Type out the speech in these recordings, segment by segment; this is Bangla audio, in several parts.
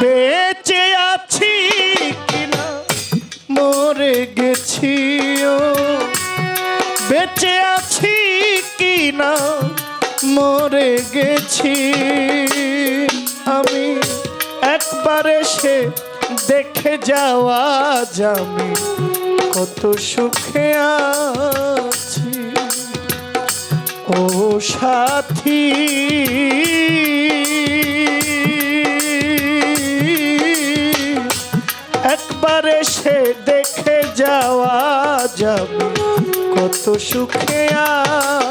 বেঁচে আছি কিনা? মরে গেছি ও। বেঁচে আছি কিনা? মরে গেছি। আমি একবার এসে দেখে যাওয়া যামি কত সুখে আছি। ও সাথী। এসে দেখে যাওয়া যাবে। কত সুখে আছি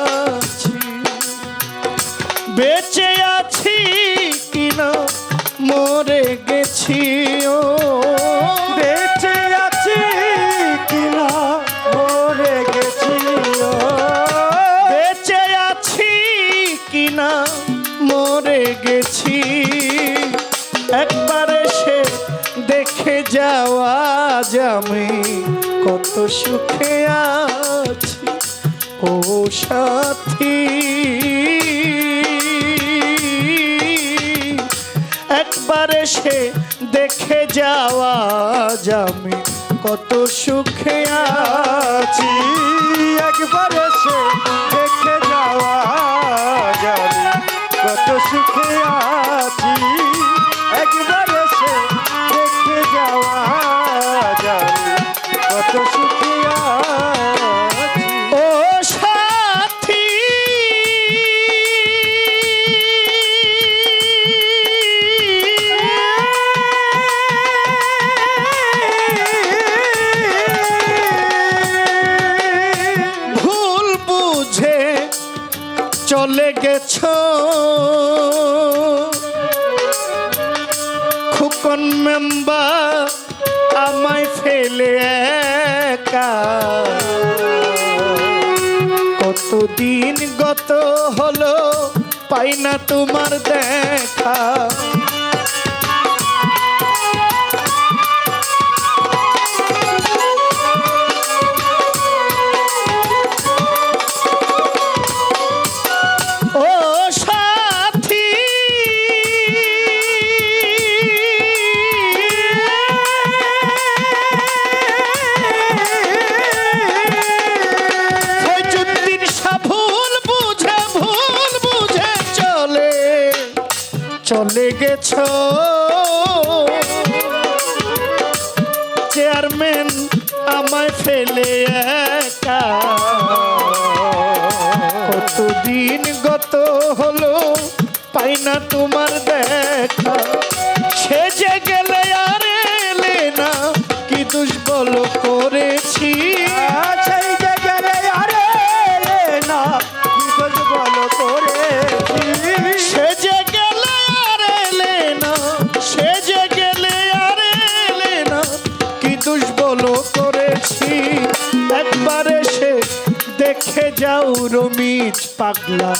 যাবে কত সুখে আছি, ও সাথী। একবার এসে দেখে যাওয়া যাবে কত সুখে আছি। একবার এসে দেখে যাওয়া মেম্বার আমায় ফেলে একা কতদিন গত হলো পাই না তোমার দেখা। ফেলে একা। কতদিন গত হলো পাই না তোমার দেখে যাও রমিজ পাগলা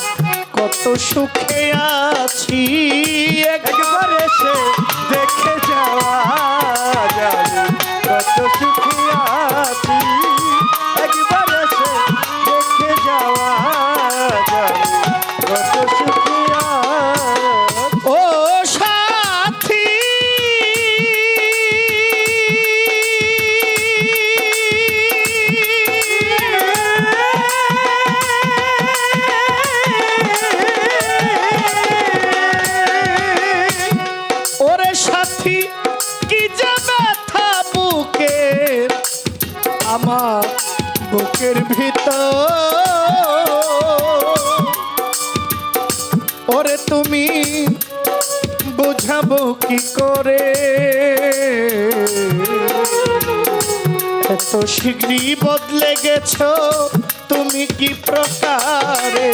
কত সুখে আছি। একবার এসে দেখে যাওয়া কত সুখী আমার বুকের ভিতর। ওরে তুমি বোঝাবো কি করে? এত শীঘ্রই বদলে গেছো, তুমি কি প্রকারে?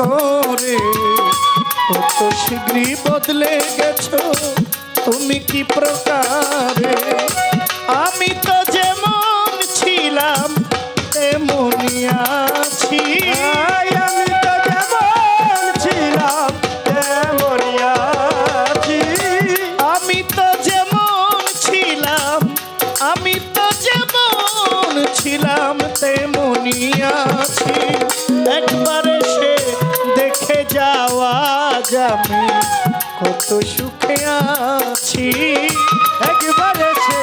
করে। কত শীঘ্রই বদলে গেছো তুমি কি প্রকারে? আমি তো সুখে আছি। একবার এসে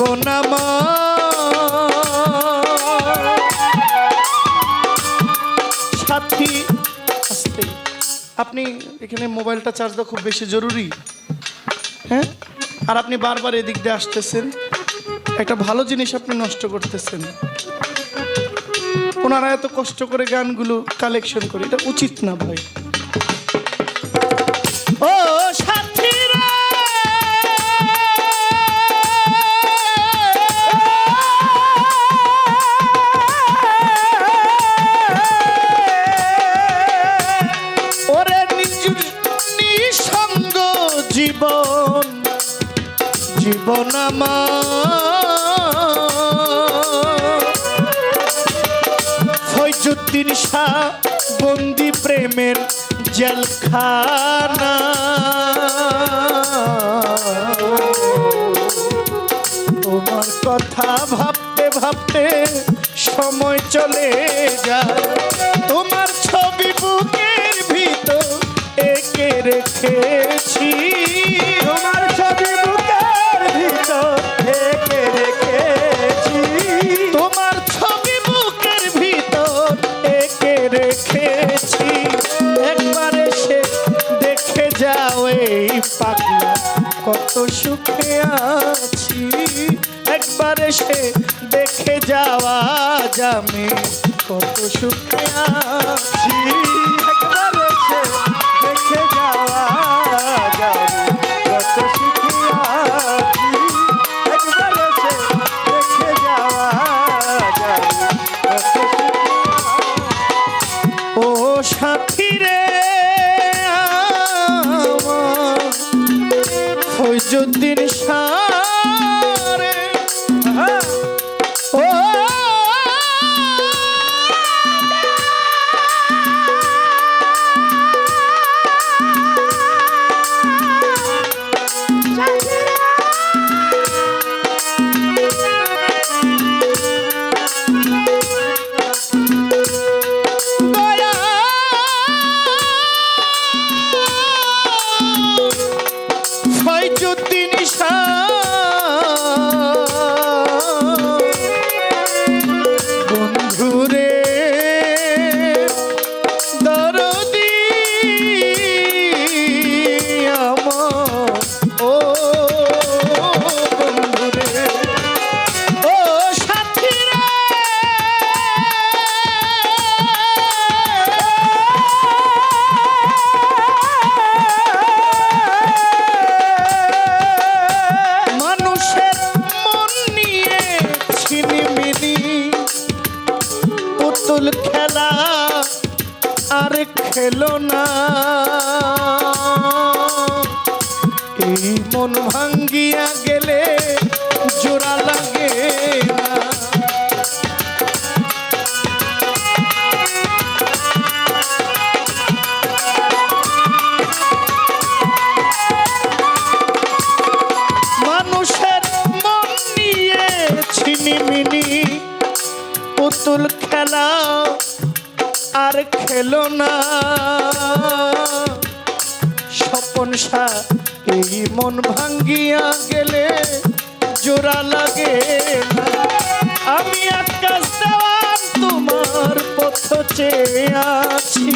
আমার সাথী, আস্তে। আপনি এখানে মোবাইলটা চার্জ দেওয়া খুব বেশি জরুরি। হ্যাঁ? আর আপনি বারবার এদিক দিয়ে আসতেছেন। একটা ভালো জিনিস আপনি নষ্ট করতেছেন। ওনারা এত কষ্ট করে গানগুলো কালেকশন করে। এটা উচিত না ভাই। ফৈজুদ্দিন শাহ বন্দি প্রেমের জলখানা। তোমার কথা ভাবতে ভাবতে সময় চলে যায়। তোমার ছবি বুকের ভিতর একে রেখেছি যাবে কত সুখে আছি। মনসা এই মন ভাঙ্গিয়া গেলে জোড়া লাগে আমি আকাশ দেওয়ার তোমার পথ চেয়ে আছি।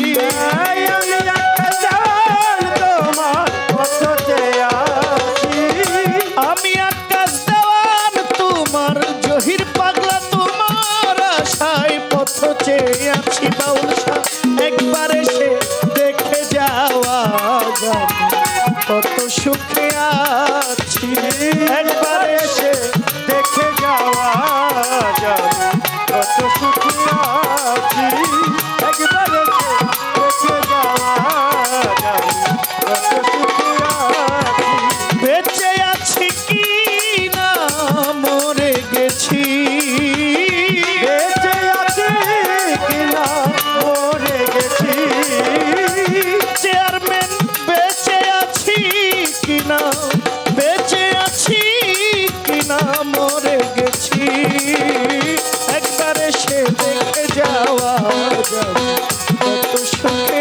কত সুখে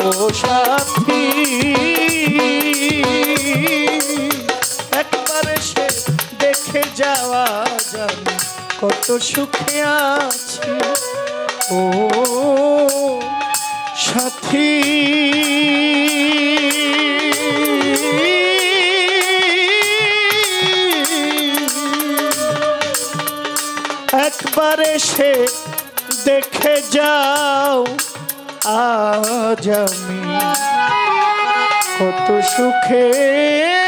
ও সাথী একবার সে দেখে যাওয়া যাবে কত সুখে আছে ও সাথী একবারে সে দেখে যাও আজ আমি কত সুখে